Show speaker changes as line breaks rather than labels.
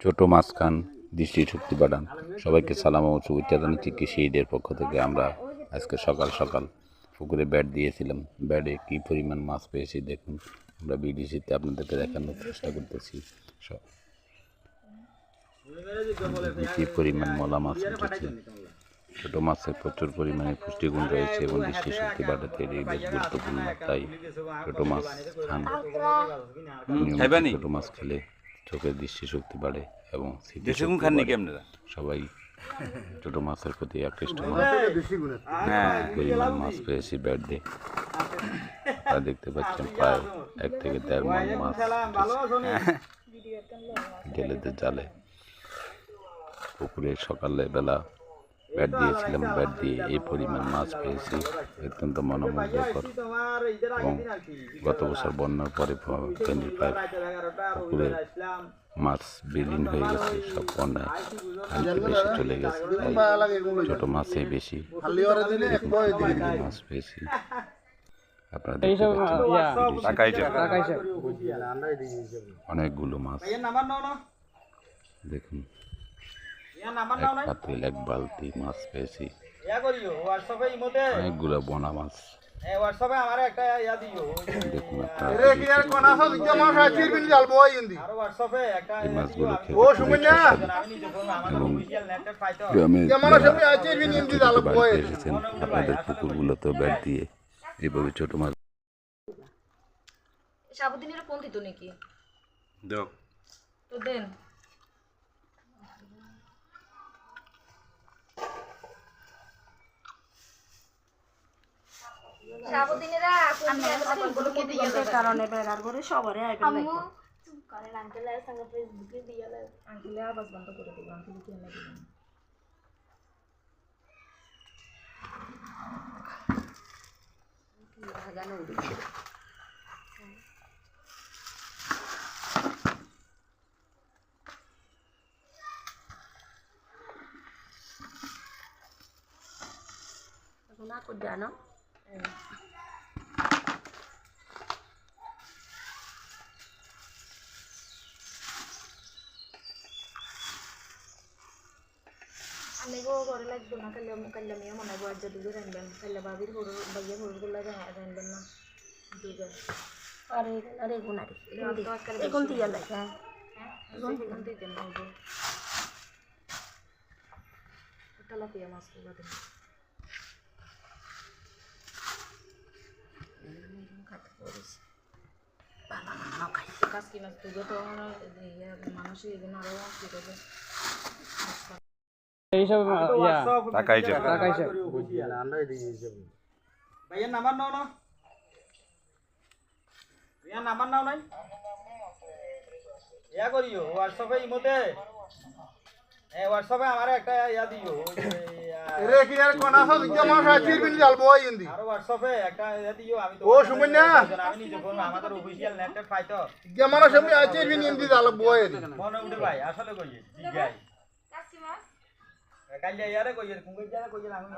ছোট মাছ খান দৃষ্টি শক্তি বাড়ান। সবাইকে সালাম ও শুভেচ্ছা জানাচ্ছি। কৃষি ঈদের পক্ষ থেকে আমরা আজকে সকাল সকাল পুকুরে ব্যাট দিয়েছিলাম। ব্যাটে কী পরিমাণ মাছ পেয়েছি দেখুন। আমরা বিডিসিতে আপনাদেরকে দেখানোর চেষ্টা করতেছি। কী পরিমাণ মলা মাছ উঠেছে? ছোট মাছের প্রচুর পরিমাণে পুষ্টিগুণ রয়েছে এবং দৃষ্টি শক্তি বাড়াতে এটি বেশ গুরুত্বপূর্ণ। তাই ছোট মাছ খান। ছোট মাছ খেলে চোখের দৃষ্টি শক্তি বাড়ে। এবং সবাই ছোট মাছের প্রতি আকৃষ্ট
হ্যাঁ।
পরিমাণ মাছ পেয়েছি ব্যাট দিয়ে। আপনারা দেখতে পাচ্ছেন প্রায় এক থেকে দেড় মন মাছ জেলেদের জালে পুকুরে সকালে বেলা ব্যাট দিয়েছিলাম ব্যাট দিয়ে এই পরিমাণ মাছ পেয়েছি। অত্যন্ত মনোমুগ্ধকর এবং গত বছর বন্যার পরে ফেনীর প্রায় পুকুরে মাছ বিলীন হয়ে গেছে সব বন্যা পানিতে বেশি চলে গেছে। ছোট মাছই বেশি। মাছ পেয়েছি। অনেকগুলো মাছ। দেখুন। এক
নাও নাই?
পাতিল এক বালতি মাছ পেয়েছি।
ইয়া করিও হোয়াটসঅ্যাপে ইমোতে?
অনেকগুলো বোনা মাছ।
এ হোয়াটসঅ্যাপে আমারে একটা ইয়া দিও।
দেখুন আপনারা
রে কি আর কোনা সব জামা সাচির বিন জাল বই ইন্দি
আর হোয়াটসঅ্যাপে একটা
এই মাছগুলো খেতে
ও
খুবই
সুমন্যা
সুস্বাদু।
আমি নিজে করব আমাদের অফিশিয়াল নেটে পাইতো
গ্রামে
জামা
যারা
সামনে আছে বিন ইন্দি জাল
বাড়িতে
বই
এসেছেন আপনাদের পুকুরগুলোতেও ব্যাট দিয়ে এইভাবে ছোট মাছ
সাবুদ্দিনের পন্থী তো নাকি
দেখ
তো দেন সাবুদ্দিনেরা কোনগুলোকে দিয়ে দেবে
কারণে বেড়ার করে সবারই আইবেন
করেন আঙ্কেলের সঙ্গে ফেসবুকে দিয়ে আঙ্কেলে আওয়াজ বন্ধ করে দিল আঙ্কেলে কি এনে দিবেন
না কর জানো?
আমি গো ঘরে লাগবে না কালে কালে আমি মনে হয় বাজার দুধ রাখবেন কালে বাবির হরু ভাইয়া হরু গুলা রাখবেন না দুধ
আরে আরে গুনারি
তো আজকাল
এখন দিয়া লাগে হ্যাঁ
এখন দিতে না হব তেলাপিয়া মাছগুলো দিন কাসকি মাছ তুলো তো মানুষ এগুলো আরও কি করবে?
টাকা হিসেবে।
ভাইয়া নাম্বার নাও না। ইয়া নাম্বার নাও নাই। ইয়া করিও হোয়াটসঅ্যাপে ইমোতে। হোয়াটসঅ্যাপে আমার একটা ইয়া দিও
রে কি আর কোনা সব জামা সাচির বিন জাল বই ইন্দি
আর হোয়াটসঅ্যাপে একটা ইয়া দিও আমি তো
ও সুমন্যা
আমি নিজে করব আমাদের অফিশিয়াল নেটে পাইতো।
জামা সামনে আছে বিন ইন্দি জাল বই
মনে উঠে ভাই আসলে কইয়ে ঠিক আছে কাইলে ইয়ারে কইয়ে কুঙ্গে যারা কইয়ে আমি